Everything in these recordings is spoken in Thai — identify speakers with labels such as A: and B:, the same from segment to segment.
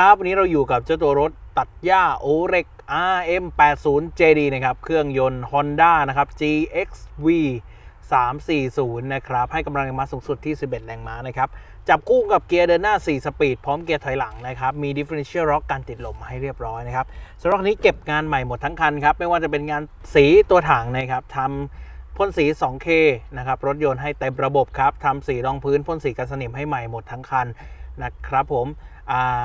A: ครับ วันนี้เราอยู่กับเจ้าตัวรถตัดหญ้า o r e x RM80 JD นะครับ เครื่องยนต์ Honda นะครับ GXV 340 นะครับ ให้กำลังแรงม้าสูงสุดที่ 11 แรงม้านะครับ จับคู่กับเกียร์เดินหน้า 4 สปีด พร้อมเกียร์ถอยหลังนะครับ มี differential lock การติดลมให้เรียบร้อยนะครับสำหรับนี้เก็บงานใหม่หมดทั้งคันครับ ไม่ว่าจะเป็นงานสีตัวถังนะครับทำพ่นสี 2K นะครับ รถยนต์ให้เต็มระบบครับทำสีรองพื้นพ่นสีกันสนิมให้ใหม่หมดทั้งคันนะครับผม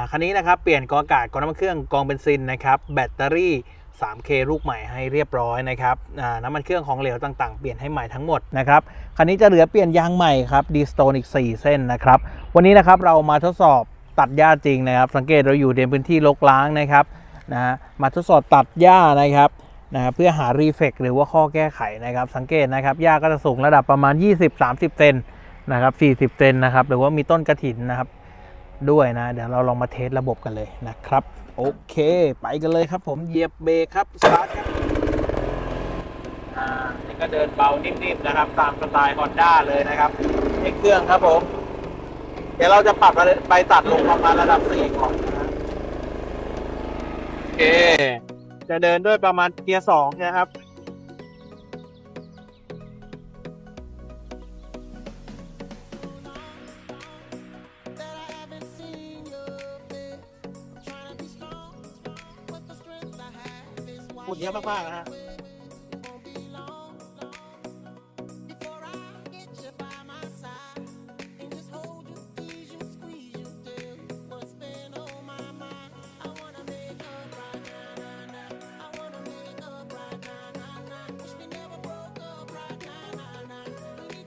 A: คันนี้นะครับเปลี่ยนกองอากาศกองน้ำมันเครื่องกองเบนซินนะครับแบตเตอรี่ 3K ลูกใหม่ให้เรียบร้อยนะครับน้ำมันเครื่องของเหลวต่างๆ เปลี่ยนให้ใหม่ทั้งหมดนะครับคันนี้จะเหลือเปลี่ยนยางใหม่ครับดีสโตนอีก 4 เส้นนะครับวันนี้นะครับเรามาทดสอบตัดหญ้าจริงนะครับ สังเกตเราอยู่ในพื้นที่รกร้างนะครับนะฮะมาทดสอบตัดหญ้านะครับนะครับเพื่อหารีเฟกหรือว่าข้อแก้ไขนะครับ สังเกตนะครับหญ้าก็จะสูงระดับประมาณ 20-30 เซนนะครับ40 เซนนะครับหรือว่ามีต้นกระถินนะครับ ด้วยนะ เดี๋ยวเราลองมาเทสระบบกันเลยนะครับ โอเค ไปกันเลยครับผมเหยียบเบรกครับสตาร์ทครับอ่านี่ก็เดินเบานิ่มๆนะครับ ตามสไตล์ Honda เลยนะครับเอกเครื่องครับผม เดี๋ยวเราจะปรับไปตัดลงประมาณระดับ4ก่อนนะโอเค จะเดินด้วยประมาณเกียร์สองนะครับ พูดเยอะมากๆนะฮะ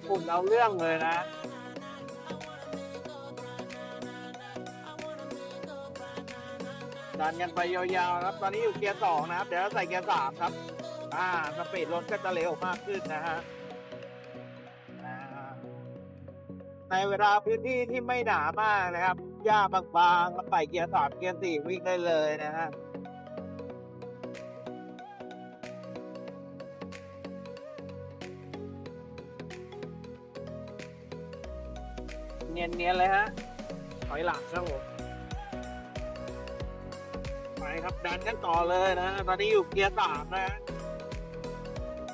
A: ฝุ่นเอาเรื่องเลยนะ ดันกันไปยาวๆครับ ตอนนี้อยู่เกียร์สองนะครับ เดี๋ยวใส่เกียร์สามครับ อ่า สปีดรถก็จะเร็วมากขึ้นนะฮะในเวลาพื้นที่ที่ไม่หนามากนะครับ หญ้าบางๆก็ไปเกียร์สามเกียร์สี่วิ่งได้เลยนะฮะเนียนๆเลยฮะถอยหลังครับผม ครับดันกันต่อเลยนะตอนนี้อยู่เกียร์สามนะ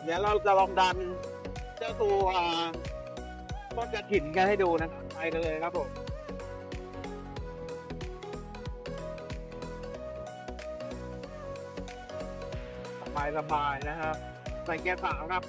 A: เดี๋ยวเราจะลองดันเจ้าตัวต้นกระถิ่นกันให้ดูนะครับไปกันเลยครับผมสบายสบายๆนะครับใส่เกียร์สามครับ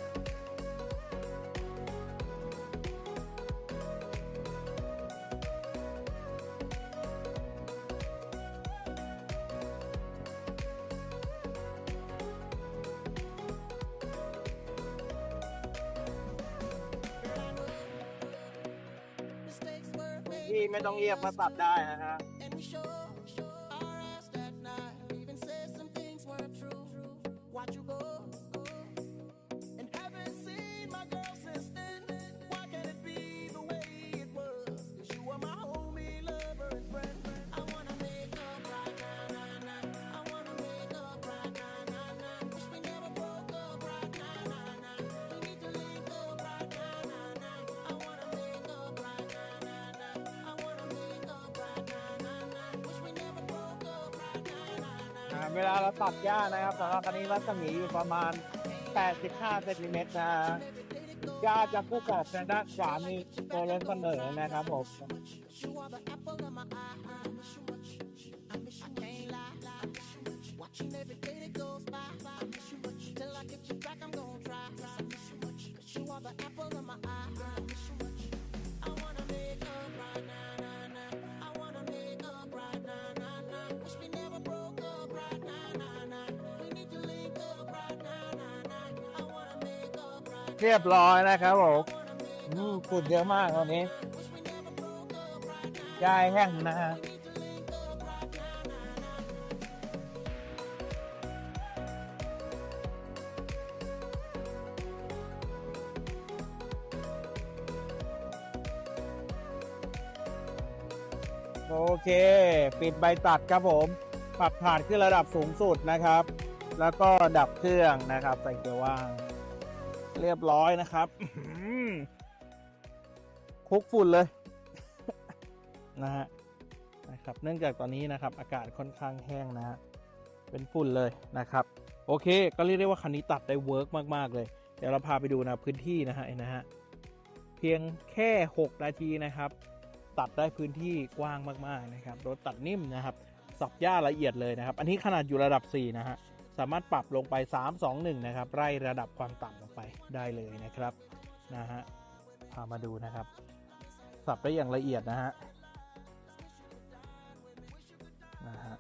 A: ที่ไม่ต้องเรียกมาตัดได้นะฮะ เวลาเราตัดหญ้านะครับสำหรับคันนี้รัศมีอยู่ประมาณ 85เซนติเมตรนะหญ้าจะคู่กับทางด้านขวามีตัวรถเสนอนะครับผม เรียบร้อยนะครับผมอืมฝุ่นเยอะมากตอนนี้ยายแห้งนะฮะโอเค ปิดใบตัดครับผม ปรับผ่านขึ้นระดับสูงสุดนะครับ แล้วก็ดับเครื่องนะครับใส่เกียร์ว่าง เรียบร้อยนะครับอื้อหือคลุกฝุ่นเลยนะฮะนะครับนะครับ เนื่องจากตอนนี้นะครับ อากาศค่อนข้างแห้งนะฮะเป็นฝุ่นเลยนะครับ โอเค ก็เรียกได้ว่าคันนี้ตัดได้เวิร์กมาก ๆ เลย เดี๋ยวเราพาไปดูนะพื้นที่นะฮะเห็นะฮะเพียงแค่ 6 นาทีนะครับ ตัดได้พื้นที่กว้างมาก ๆ นะครับรถตัดนิ่มนะครับ สับหญ้าละเอียดเลยนะครับ อันนี้ขนาดอยู่ระดับ 4 นะฮะ สามารถปรับลงไป 3 2 1 นะครับ ไล่ระดับความต่ำลงไปได้เลยนะครับนะฮะพามาดูนะครับ สับได้อย่างละเอียดนะฮะนะฮะ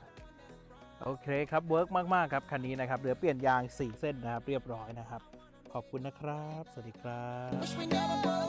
A: โอเคครับเวิร์กมาก ๆ ครับ คันนี้นะครับเหลือเปลี่ยนยาง 4 เส้นนะครับ เรียบร้อยนะครับ ขอบคุณนะครับ สวัสดีครับ